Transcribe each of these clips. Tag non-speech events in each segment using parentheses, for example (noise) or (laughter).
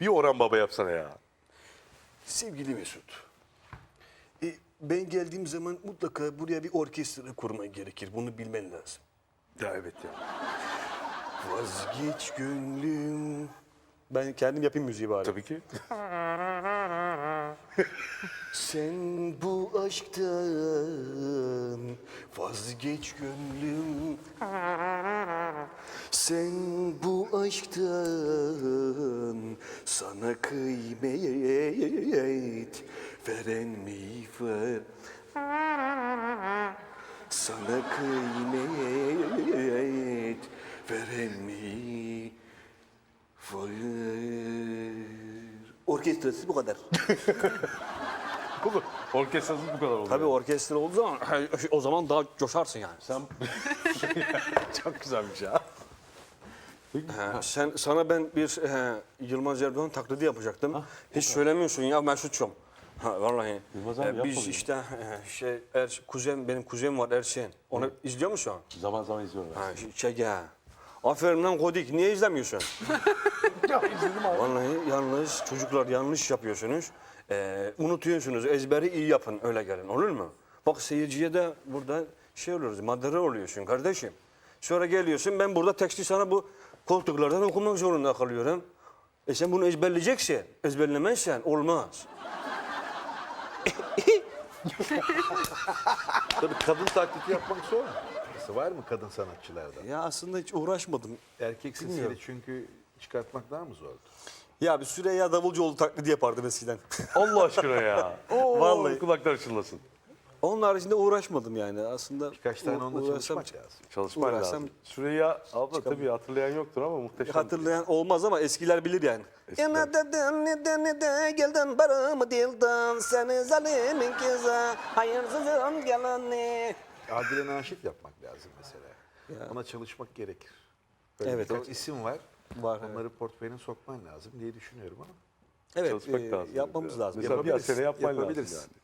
Bir Orhan Baba yapsana ya. Sevgili Mesut, e, ben geldiğim zaman mutlaka buraya bir orkestra kurman gerekir. Bunu bilmen lazım. Ya evet ya. Vazgeç gönlüm. Ben kendim yapayım müziği bari. Tabii ki. (laughs) Sen bu aşktan vazgeç gönlüm. Sen bu aşktan sana kıymet veren mi var? Sana kıymet veren mi var? Orkestrası bu kadar. (laughs) Orkestrasız bu kadar oldu. Tabii orkestra olduğu zaman (clears throat) o zaman daha coşarsın yani. Sen... (laughs) Çok güzelmiş ya. Ha, sen sana ben bir e, Yılmaz Erdoğan taklidi yapacaktım. Hiç söylemiyorsun ya Mesut'cum. Ha vallahi. Yılmaz abi yap biz bakayım. işte e, şey er, kuzen benim kuzenim var Erşen. Onu izliyor musun? Zaman zaman izliyorum. Ha şey, şey ya. Aferin lan Kodik niye izlemiyorsun? (laughs) ya izledim abi. Vallahi yalnız çocuklar yanlış yapıyorsunuz. Ee, unutuyorsunuz ezberi iyi yapın öyle gelin olur mu? Bak seyirciye de burada şey oluyoruz madara oluyorsun kardeşim. Sonra geliyorsun ben burada teksti sana bu koltuklardan okumak zorunda kalıyorum. E sen bunu ezberleyeceksin. Ezberlemezsen olmaz. (laughs) Tabii kadın taklidi yapmak zor? Mesela var mı kadın sanatçılarda? Ya aslında hiç uğraşmadım. Erkek sesiyle çünkü çıkartmak daha mı zordu? Ya bir Süreyya Davulcuoğlu taklidi yapardım eskiden. (laughs) Allah aşkına ya. Oo, Vallahi. Kulaklar çınlasın. Onun haricinde uğraşmadım yani aslında. Birkaç tane onda uğraşsam- çalışmak lazım. Çalışman Uğraşsam- lazım. Süreyya abla tabii hatırlayan yoktur ama muhteşem. Hatırlayan olmaz ama eskiler bilir yani. Eskiler. Yana dedin neden neden geldin barımı dilden seni zalimin kızı hayırsızın geleni. Adile Naşit yapmak lazım mesela. Ona çalışmak gerekir. Böyle Evet, birkaç o- isim var. Var, Onları portföyüne sokman lazım diye düşünüyorum ama. Evet Çalışmak e, lazım. yapmamız lazım. Mesela bir asene yapman yapabiliriz. lazım yani.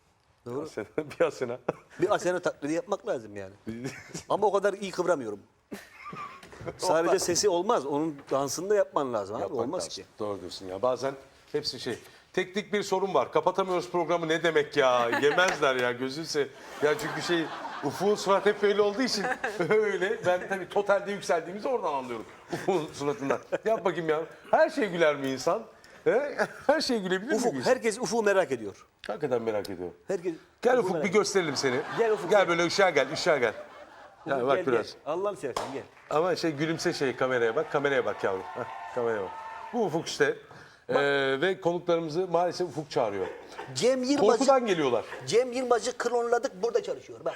Doğru. Asene, (laughs) bir asene. Bir asene taklidi yapmak lazım yani. (laughs) ama o kadar iyi kıvıramıyorum. (laughs) Sadece sesi olmaz. Onun dansını da yapman lazım abi. Yapmak olmaz lazım. ki. Doğru diyorsun ya. Bazen hepsi şey. Teknik bir sorun var. Kapatamıyoruz programı ne demek ya? Yemezler ya gözünse. Ya çünkü şey Ufuk'un surat hep öyle olduğu için (laughs) öyle. Ben tabii totalde yükseldiğimizi oradan anlıyorum. Ufuk'un suratından. Yap bakayım ya. Her şey güler mi insan? He? (laughs) Her şey gülebilir mi? Ufuk, insan? herkes Ufuk'u merak ediyor. Hakikaten merak ediyorum. Herkes Gel Ufuk bir gösterelim seni. Gel Ufuk, Gel gel. böyle ışığa gel, ışığa gel. Ya bak gel, biraz. Gel. Allah'ını seversen gel. Ama şey gülümse şey kameraya bak, kameraya bak yavrum. Heh, kameraya bak. Bu Ufuk işte. Ee, ve konuklarımızı maalesef Ufuk çağırıyor. Cem Yılmaz'ı Korkudan geliyorlar. Cem Yılmaz'ı klonladık burada çalışıyor bak.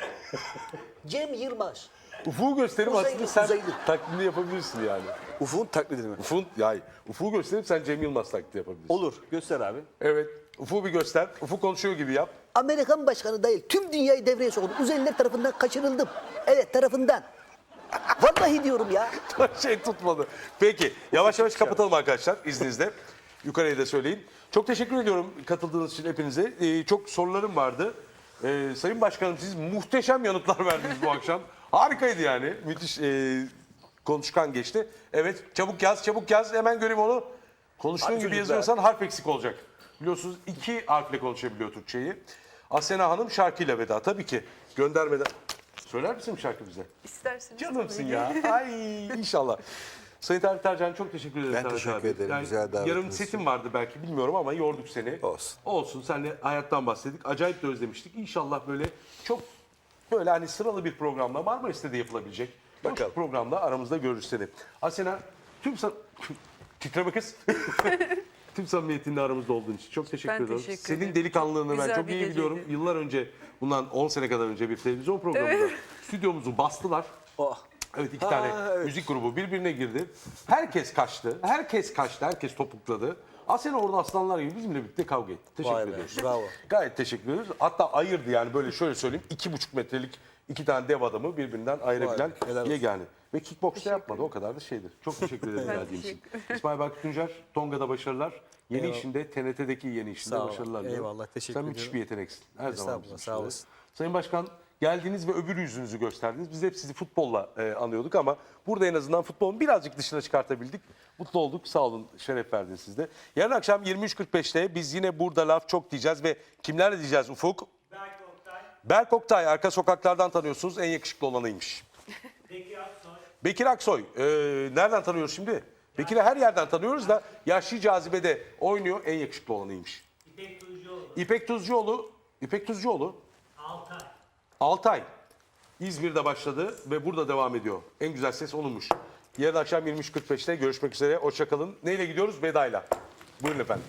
Cem Yılmaz. Ufuk'u gösterip Uzaylı, aslında sen uzaylı. taklidini yapabilirsin yani. Ufuk'un taklidini mi? Ufuk, ya Ufuk'u gösterip sen Cem Yılmaz taklidi yapabilirsin. Olur. Göster abi. Evet. Ufuk'u bir göster. Ufuk konuşuyor gibi yap. Amerikan başkanı değil tüm dünyayı devreye soktu. Uzaylılar tarafından kaçırıldım. Evet tarafından. Vallahi diyorum ya. (laughs) şey tutmadı. Peki yavaş yavaş kapatalım arkadaşlar izninizle. Yukarıya da söyleyin. Çok teşekkür ediyorum katıldığınız için hepinize. Ee, çok sorularım vardı. Ee, Sayın Başkanım siz muhteşem yanıtlar (laughs) verdiniz bu akşam. Harikaydı yani. Müthiş e, konuşkan geçti. Evet çabuk yaz çabuk yaz hemen göreyim onu. Konuştuğun Hadi gibi çocuklar. yazıyorsan harf eksik olacak. Biliyorsunuz iki harfle konuşabiliyor Türkçeyi. Asena Hanım şarkıyla veda tabii ki. Göndermeden. Söyler misin bir şarkı bize? İsterseniz. Canımsın tabii ya. (laughs) Ay inşallah. Sayın Tarık Tercan çok teşekkür ederim. Ben Serhat teşekkür abi. ederim güzel davetiniz Yarım için. setim vardı belki bilmiyorum ama yorduk seni. Olsun. Olsun. Senle hayattan bahsettik. Acayip de özlemiştik. İnşallah böyle çok böyle hani sıralı bir programda Marmaris'te de yapılabilecek. Bakalım. Bakalım. programda aramızda görürüz seni. Asena tüm san... (laughs) Titreme kız. (laughs) tüm samimiyetinle aramızda olduğun için çok teşekkür Ben ediyorum. teşekkür Senin ederim. delikanlılığını ben çok iyi geceydi. biliyorum. Yıllar önce bundan 10 sene kadar önce bir televizyon programında stüdyomuzu bastılar. Oh. Evet iki Ha, tane evet. müzik grubu birbirine girdi. Herkes kaçtı. Herkes kaçtı. Herkes topukladı. Asena orada aslanlar gibi bizimle birlikte kavga etti. Teşekkür Vay be, ediyoruz. bravo. Gayet teşekkür ediyoruz. Hatta ayırdı yani böyle şöyle söyleyeyim. iki buçuk metrelik iki tane dev adamı birbirinden ayırabilen Vay be, helal olsun. yegane. Ve kickboxta yapmadı o kadar da şeydir. Çok teşekkür ederim (laughs) geldiğin için. İsmail Bak Tuncer, Tonga'da başarılar. Yeni Eyvallah. işinde, TNT'deki yeni işinde Sağ ol. başarılar diliyorum. Eyvallah, teşekkür Sen müthiş ediyorum. bir yeteneksin. Her zaman Estağfurullah, bizim sağ için de. olasın. Sayın Başkan geldiniz ve öbür yüzünüzü gösterdiniz. Biz hep sizi futbolla e, anıyorduk ama burada en azından futbolun birazcık dışına çıkartabildik. Mutlu olduk. Sağ olun. Şeref verdiniz siz de. Yarın akşam 23.45'te biz yine burada laf çok diyeceğiz ve kimlerle diyeceğiz Ufuk? Berk Oktay, Berk Oktay arka sokaklardan tanıyorsunuz. En yakışıklı olanıymış. (laughs) Bekir Aksoy, Bekir Aksoy. e, nereden tanıyoruz şimdi? Bekir'i her yerden tanıyoruz da Yaşlı Cazibe'de oynuyor. En yakışıklı olanıymış. İpek Tuzcuoğlu, İpek Tuzcuoğlu. İpek Tuzcuoğlu. Altay, Altay. İzmir'de başladı ve burada devam ediyor. En güzel ses onunmuş. Yarın akşam 23.45'te görüşmek üzere. Hoşçakalın. Neyle gidiyoruz? Vedayla. Buyurun efendim.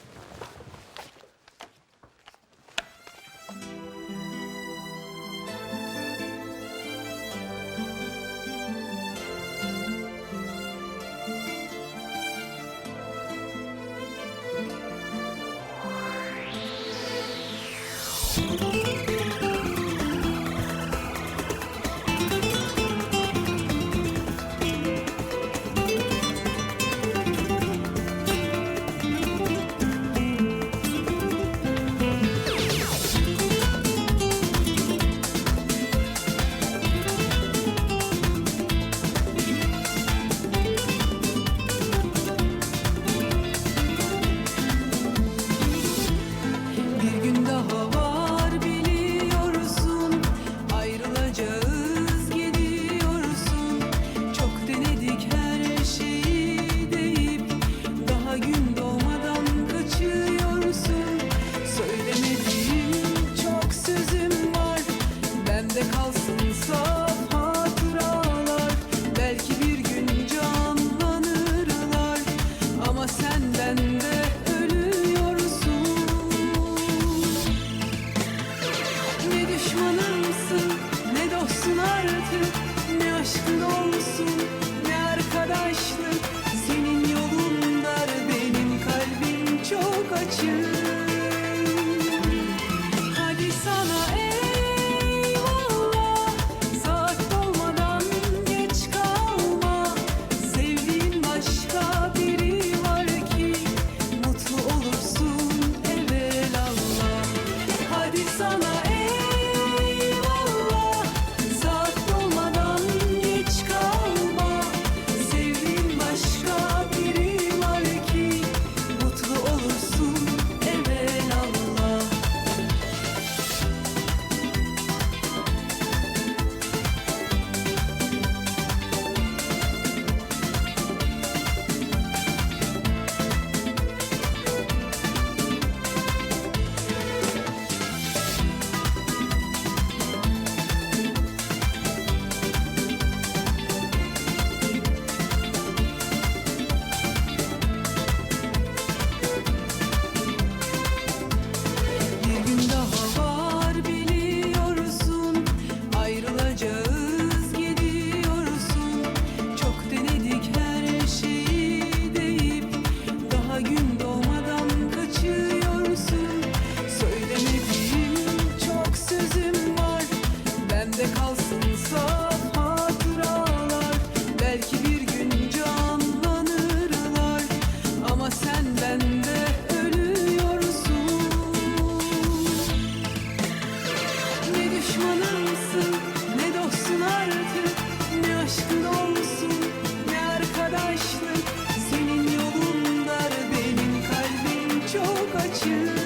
Düşmanımsın ne dostun artık? Ne aşkın olsun? Ne arkadaşlık? Senin yolun dar benim kalbim çok açık